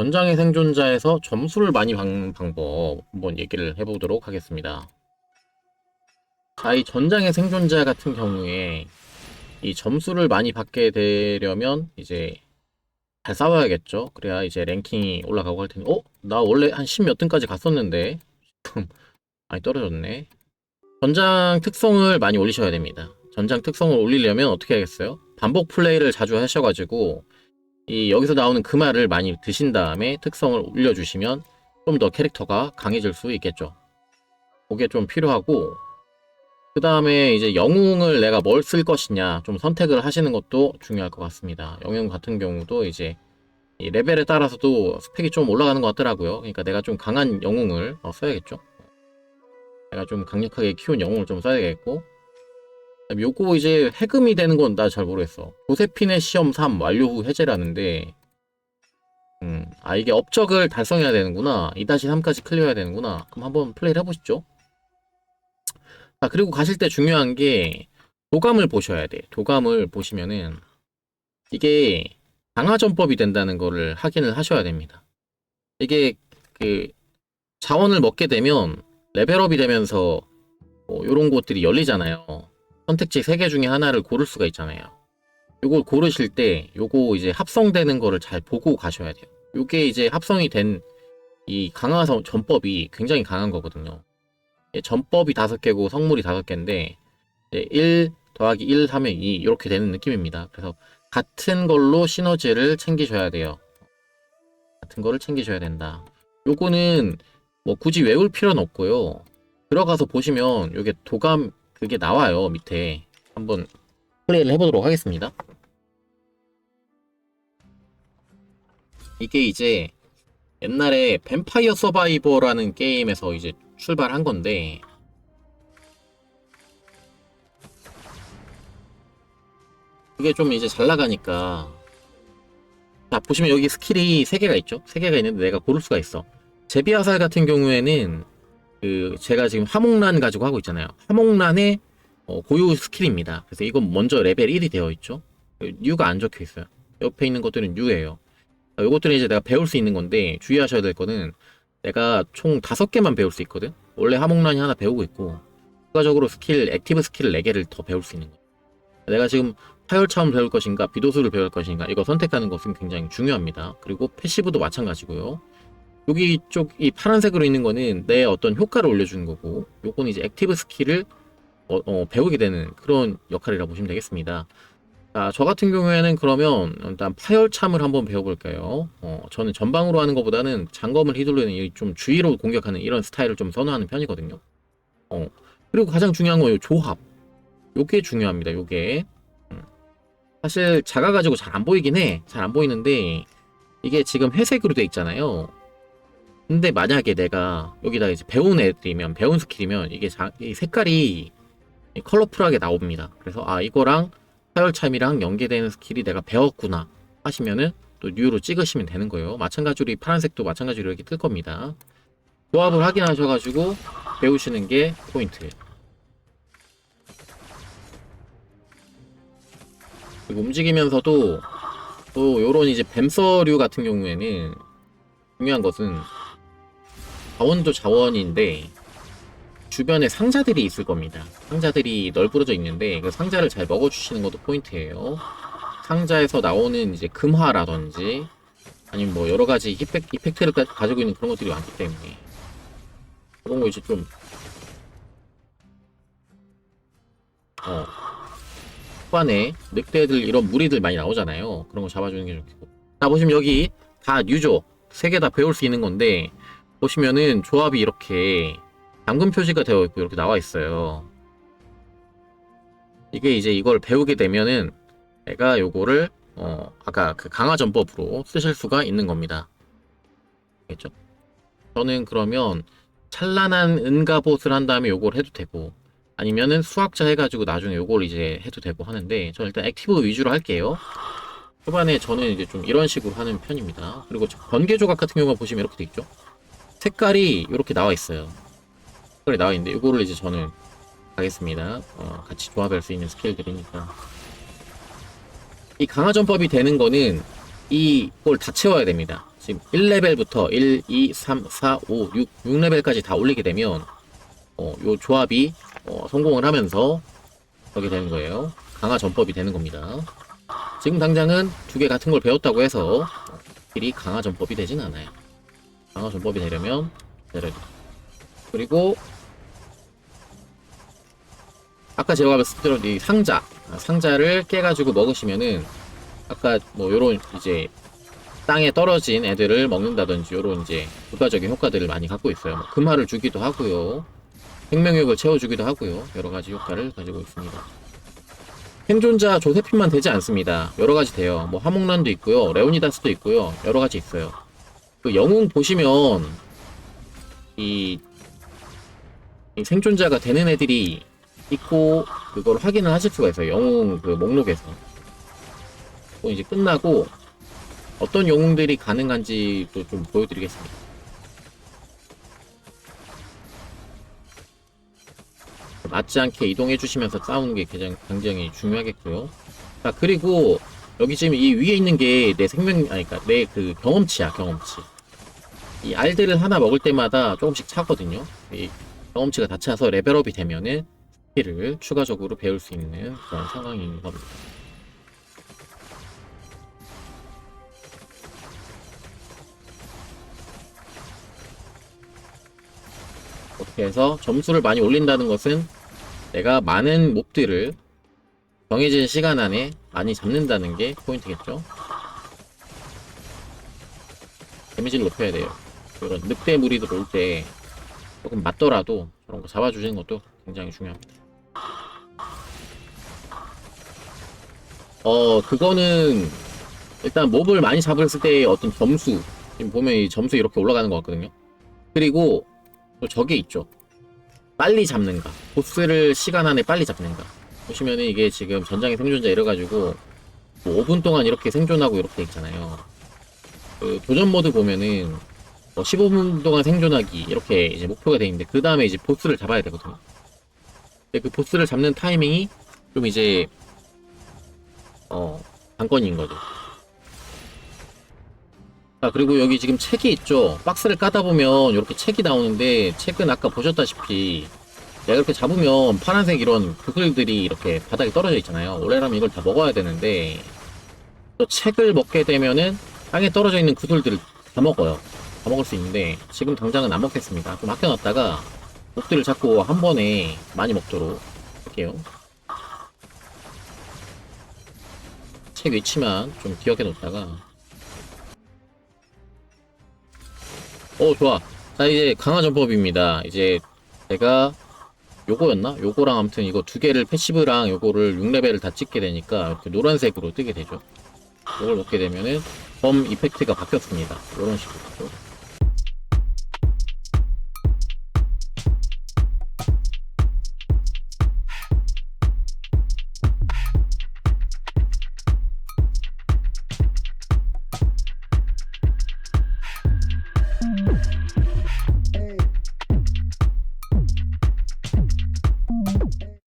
전장의 생존자에서 점수를 많이 받는 방법 한번 얘기를 해보도록 하겠습니다. 자, 이 전장의 생존자 같은 경우에 이 점수를 많이 받게 되려면 이제 잘 싸워야겠죠. 그래야 이제 랭킹이 올라가고 할 테니, 어? 나 원래 한 10 몇 등까지 갔었는데 많이 떨어졌네. 전장 특성을 많이 올리셔야 됩니다. 전장 특성을 올리려면 어떻게 하겠어요? 반복 플레이를 자주 하셔가지고 이 여기서 나오는 그 말을 많이 드신 다음에 특성을 올려주시면 좀 더 캐릭터가 강해질 수 있겠죠. 그게 좀 필요하고 그 다음에 이제 영웅을 내가 뭘 쓸 것이냐 좀 선택을 하시는 것도 중요할 것 같습니다. 영웅 같은 경우도 이제 이 레벨에 따라서도 스펙이 좀 올라가는 것 같더라고요. 그러니까 내가 좀 강한 영웅을 어, 써야겠죠. 내가 좀 강력하게 키운 영웅을 좀 써야겠고 요거 이제 해금이 되는 건 나 잘 모르겠어. 조세핀의 시험 3 완료 후 해제라는데 음, 아 이게 업적을 달성해야 되는구나. 2-3까지 클리어해야 되는구나. 그럼 한번 플레이를 해보시죠. 아 그리고 가실 때 중요한 게 도감을 보셔야 돼. 도감을 보시면은 이게 강화전법이 된다는 거를 확인을 하셔야 됩니다. 이게 그 자원을 먹게 되면 레벨업이 되면서 뭐 요런 곳들이 열리잖아요. 선택지 3개 중에 하나를 고를 수가 있잖아요. 요걸 고르실 때 요거 이제 합성되는 거를 잘 보고 가셔야 돼요. 요게 이제 합성이 된 이 강화 전법이 굉장히 강한 거거든요. 예, 전법이 다섯 개고 성물이 다섯 개인데 1 더하기 1 하면 2 이렇게 되는 느낌입니다. 그래서 같은 걸로 시너지를 챙기셔야 돼요. 같은 거를 챙기셔야 된다. 요거는 뭐 굳이 외울 필요는 없고요. 들어가서 보시면 요게 도감 그게 나와요 밑에. 한번 플레이를 해보도록 하겠습니다. 이게 이제 옛날에 뱀파이어 서바이버라는 게임에서 이제 출발한 건데 그게 좀 이제 잘 나가니까. 자 보시면 여기 스킬이 3개가 있죠? 3개가 있는데 내가 고를 수가 있어. 제비화살 같은 경우에는 그 제가 지금 화목란 가지고 하고 있잖아요 화목란의 어, 고유 스킬입니다 그래서 이건 먼저 레벨 1이 되어 있죠 뉴가 안 적혀 있어요 옆에 있는 것들은 뉴예요 요것들은 이제 내가 배울 수 있는 건데 주의하셔야 될 거는 내가 총 다섯 개만 배울 수 있거든. 원래 하목란이 하나 배우고 있고 추가적으로 스킬 액티브 스킬 4개를 더 배울 수 있는 거야. 내가 지금 파열차움 배울 것인가 비도수를 배울 것인가 이거 선택하는 것은 굉장히 중요합니다. 그리고 패시브도 마찬가지고요. 여기 쪽 이 파란색으로 있는 거는 내 어떤 효과를 올려주는 거고 요거는 이제 액티브 스킬을 어, 어, 배우게 되는 그런 역할이라고 보시면 되겠습니다. 자, 저 같은 경우에는 그러면 일단 파열참을 한번 배워볼까요? 어, 저는 전방으로 하는 것보다는 장검을 휘두르는 이좀 주위로 공격하는 이런 스타일을 좀 선호하는 편이거든요. 어, 그리고 가장 중요한 거예요. 조합. 요게 중요합니다. 요게. 음. 사실 작아가지고 잘 안 보이긴 해. 잘 안 보이는데 이게 지금 회색으로 돼 있잖아요. 근데 만약에 내가 여기다 이제 배운 애들이면 배운 스킬이면 이게 자, 이 색깔이 컬러풀하게 나옵니다. 그래서 아 이거랑 파열참이랑 연계되는 스킬이 내가 배웠구나 하시면은 또 뉴로 찍으시면 되는 거예요. 마찬가지로 이 파란색도 마찬가지로 이렇게 뜰 겁니다. 조합을 확인하셔가지고 배우시는 게 포인트예요. 움직이면서도 또 요런 이제 뱀서류 같은 경우에는 중요한 것은 자원도 자원인데 주변에 상자들이 있을 겁니다. 상자들이 널브러져 있는데 그 상자를 잘 먹어주시는 것도 포인트예요. 상자에서 나오는 이제 금화라든지 아니면 뭐 여러 가지 이펙, 이펙트를 가- 가지고 있는 그런 것들이 많기 때문에 그런 거 이제 좀 어, 후반에 늑대들 이런 무리들 많이 나오잖아요. 그런 거 잡아주는 게 좋겠고. 자 보시면 여기 다 뉴죠. 세개 다 배울 수 있는 건데 보시면은 조합이 이렇게 당근 표시가 되어 있고 이렇게 나와 있어요. 이게 이제 이걸 배우게 되면은 내가 요거를 어 아까 그 강화 전법으로 쓰실 수가 있는 겁니다. 알겠죠? 저는 그러면 찬란한 은가봇을 한 다음에 요걸 해도 되고 아니면은 수학자 해가지고 나중에 요걸 이제 해도 되고 하는데 저는 일단 액티브 위주로 할게요. 초반에 저는 이제 좀 이런 식으로 하는 편입니다. 그리고 저 번개 조각 같은 경우가 보시면 이렇게 돼 있죠. 색깔이 이렇게 나와 있어요. 색깔이 나와 있는데 이거를 이제 저는 가겠습니다. 어, 같이 조합할 수 있는 스킬들이니까. 이 강화 전법이 되는 거는 이걸 다 채워야 됩니다. 지금 1레벨부터 1, 2, 3, 4, 5, 6, 6레벨까지 다 올리게 되면 어, 요 조합이 어, 성공을 하면서 저게 되는 거예요. 강화 전법이 되는 겁니다. 지금 당장은 두 개 같은 걸 배웠다고 해서 길이 강화 전법이 되진 않아요. 강화 전법이 되려면 돼요. 그리고 아까 제가 말씀드린 이 상자 아, 상자를 깨가지고 먹으시면은 아까 뭐 요런 이제 땅에 떨어진 애들을 먹는다든지 요런 이제 부가적인 효과들을 많이 갖고 있어요. 뭐 금화를 주기도 하고요. 생명력을 채워주기도 하고요. 여러 가지 효과를 가지고 있습니다. 생존자 조세핀만 되지 않습니다. 여러 가지 돼요. 뭐 화목란도 있고요. 레오니다스도 있고요. 여러 가지 있어요. 그 영웅 보시면 이, 이 생존자가 되는 애들이 있고 그걸 확인을 하실 수가 있어요. 영웅 그 목록에서. 또 이제 끝나고 어떤 영웅들이 가능한지도 좀 보여드리겠습니다. 맞지 않게 이동해 주시면서 싸우는 게 굉장히 중요하겠고요. 자 그리고 여기 지금 이 위에 있는 게 내 생명 아니 그러니까 내 그 경험치야 경험치. 이 알들을 하나 먹을 때마다 조금씩 차거든요. 이 경험치가 다 차서 레벨업이 되면은 스킬을 추가적으로 배울 수 있는 그런 상황인 겁니다. 그렇게 해서 점수를 많이 올린다는 것은 내가 많은 몹들을 정해진 시간 안에 많이 잡는다는 게 포인트겠죠. 데미지를 높여야 돼요. 이런 늑대 무리들 올때 조금 맞더라도 저런 거 잡아주시는 것도 굉장히 중요합니다. 어, 그거는 일단 몹을 많이 잡았을 때의 어떤 점수 지금 보면 이 점수 이렇게 올라가는 것 같거든요. 그리고 또 저게 있죠. 빨리 잡는가. 보스를 시간 안에 빨리 잡는가. 보시면은 이게 지금 전장의 생존자 이래가지고 뭐 5분 동안 이렇게 생존하고 이렇게 돼 있잖아요. 그 도전 모드 보면은 뭐 15분 동안 생존하기 이렇게 이제 목표가 돼 있는데 그 다음에 이제 보스를 잡아야 되거든요. 근데 그 보스를 잡는 타이밍이 좀 이제 어 관건인 거죠. 자 그리고 여기 지금 책이 있죠. 박스를 까다 보면 이렇게 책이 나오는데 책은 아까 보셨다시피 내가 이렇게 잡으면 파란색 이런 구슬들이 이렇게 바닥에 떨어져 있잖아요. 원래라면 이걸 다 먹어야 되는데 또 책을 먹게 되면은 땅에 떨어져 있는 구슬들을 다 먹어요. 다 먹을 수 있는데 지금 당장은 안 먹겠습니다. 좀 아껴놨다가 목들을 잡고 한 번에 많이 먹도록 할게요. 책 위치만 좀 기억해 놓다가 오 좋아 자 이제 강화 전법입니다 이제 제가 요거였나? 요거랑 아무튼 이거 두 개를 패시브랑 요거를 6레벨을 다 찍게 되니까 이렇게 노란색으로 뜨게 되죠. 요걸 넣게 되면은 범 이펙트가 바뀌었습니다. 이런 식으로